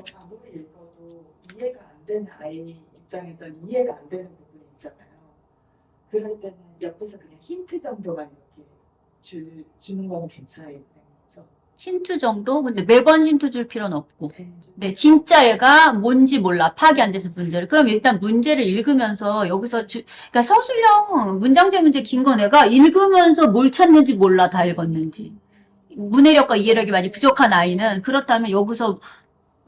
뭐 아무리 읽어도 이해가 안 되는 아이 입장에서는 이해가 안 되는 부분이 있잖아요. 그럴 때는 옆에서 그냥 힌트 정도만 이렇게 주, 주는 건 괜찮아요. 힌트 정도? 근데 매번 힌트 줄 필요는 없고. 네. 네, 진짜 얘가 뭔지 몰라. 파악이 안 돼서 문제를. 그럼 일단 문제를 읽으면서 여기서 주, 그러니까 서술형 문장제 문제 긴 건 애가 읽으면서 뭘 찾는지 몰라. 다 읽었는지. 문해력과 이해력이 많이 부족한 아이는 그렇다면 여기서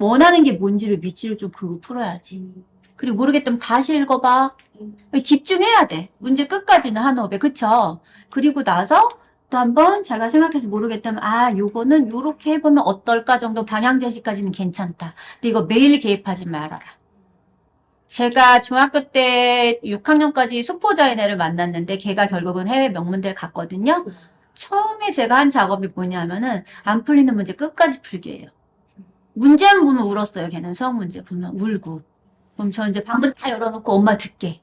원하는 게 뭔지를 밑줄을 좀 그고 풀어야지. 그리고 모르겠다면 다시 읽어봐. 음. 집중해야 돼. 문제 끝까지는 한 호흡에. 그쵸? 그리고 나서 또 한번 자기가 생각해서 모르겠다면 아 요거는 요렇게 해보면 어떨까 정도 방향 제시까지는 괜찮다. 근데 이거 매일 개입하지 말아라. 제가 중학교 때 6학년까지 숙보자인 애를 만났는데 걔가 결국은 해외 명문대를 갔거든요. 처음에 제가 한 작업이 뭐냐면은 안 풀리는 문제 끝까지 풀기 예요. 문제만 보면 울었어요. 걔는 수학 문제 보면 울고. 그럼 저 이제 방문 다 열어놓고 엄마 듣게.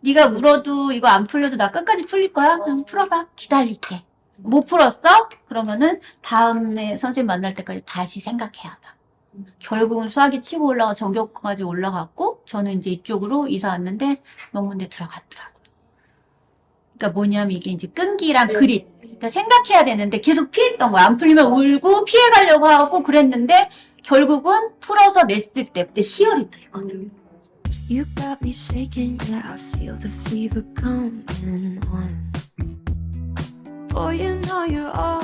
네가 울어도 이거 안 풀려도 나 끝까지 풀릴 거야? 그냥 풀어봐. 기다릴게. 못 풀었어? 그러면은 다음에 선생님 만날 때까지 다시 생각해야 봐. 결국은 수학이 치고 올라가 전교까지 올라갔고 저는 이제 이쪽으로 이사 왔는데 명문대 들어갔더라고. 그러니까 뭐냐면 이게 이제 끈기랑 네. 그릿. 그러니까 생각해야 되는데 계속 피했던 거야. 안 풀리면 울고 피해가려고 하고 그랬는데 결국은 풀어서 냈을 때 그때 희열이 또 있거든. You got me shaking, yeah, I feel the fever coming on. Boy, you know you're all